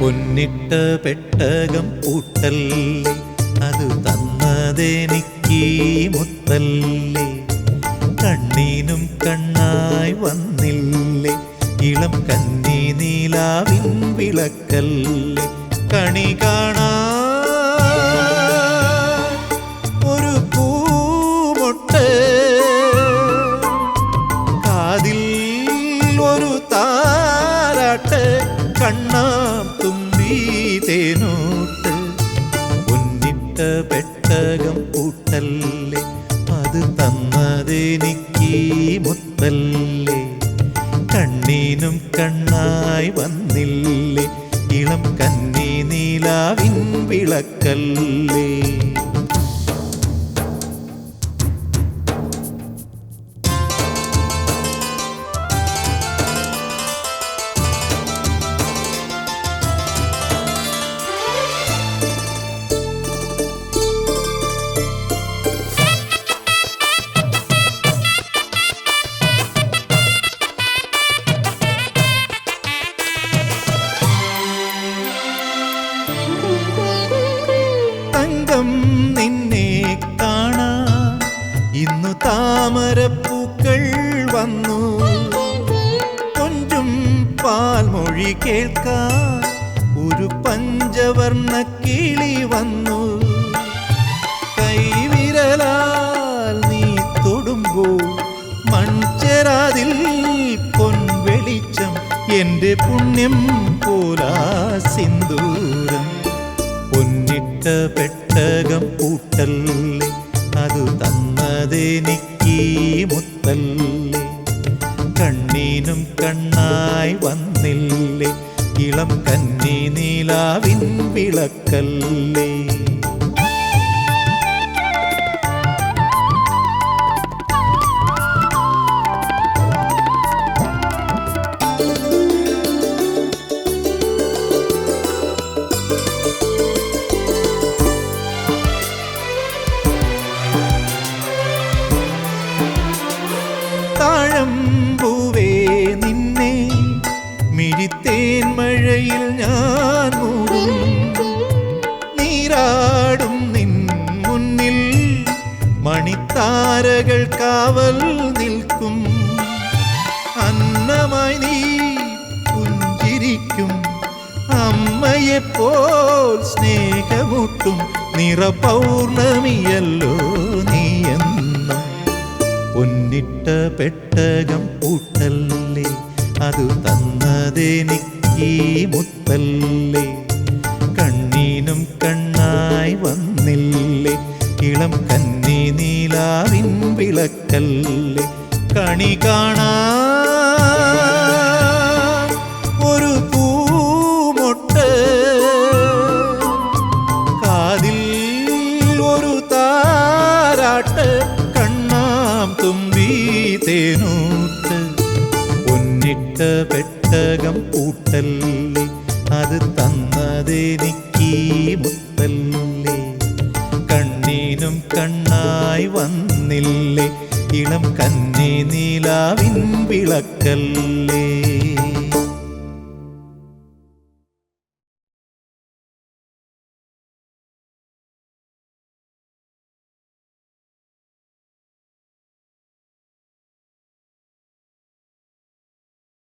പൊന്നിട്ട പെട്ടകം പൂട്ടല്ലേ അത് തന്നതെനിക്ക് മുത്തല്ലേ. കണ്ണീനും കണ്ണായി വന്നില്ലേ ഇളം കന്നി നീലാവിൻ വിളക്കല്ലേ. കണി കാണാ താരാട്ട് കണ്ണാം തുമ്പി തേനോട്ട്. പൊന്നിട്ട പെട്ടകം പൂട്ടല്ലേ അത് തന്നതെനിക്ക് മുത്തല്ലേ. കണ്ണീനും കണ്ണായി വന്നില്ലേ ഇളം കന്നി നീലാവിൻ വിളക്കല്ലേ. താമരപ്പൂക്കൾ വന്നു. കൊഞ്ചും പാൽമൊഴി കേൾക്കാൻ ഒരു പഞ്ചവർണ കിളി വന്നു. കൈവിരലാൽ നീ തൊടുമ്പോൾ മൺചരാതിൽ പൊൻവെളിച്ചം എന്റെ പുണ്യം പോലാ സിന്ദൂരം. പൊന്നിട്ട പെട്ടകം പൂട്ടല്ലേ അത് തന്നതെനിക്ക് മുത്തല്ലേ കണ്ണീനും കണ്ണായി വന്നില്ലേ ഇളം കന്നി നീലാവിൻ വിളക്കല്ലേ. മഴയിൽ ഞാൻ മൂടും. നീരാടും നിൻ മുന്നിൽ. മണിത്താരകൾ കാവൽ നിൽക്കും. അന്നമായി നീ പുഞ്ചിരിക്കും. അമ്മയെപ്പോൾ സ്നേഹമൂട്ടും. നിറപൗർണമിയല്ലോ നീ എന്നും. പൊന്നിട്ട പെട്ടകം പൂട്ടല്ലേ അത് തന്നതെനിക്ക് മുത്തല്ലേ? കണ്ണീനും കണ്ണായി വന്നില്ലേ? ഇളം കന്നി നീലാവിൻ വിളക്കല്ലേ? കണി കാണാ ഒരു പൂമൊട്ട്. കാതിൽ ഒരു താരാട്ട് കണ്ണാം തുമ്പി തേനൂട്ട്. പൊന്നിട്ട പെട്ടകം പൂട്ടല്ലേ അത് തന്നതെനിക്ക് മുത്തല്ലേ കണ്ണീനും കണ്ണായി വന്നില്ലേ? ഇളം കന്നി നീലാവിൻ വിളക്കല്ലേ?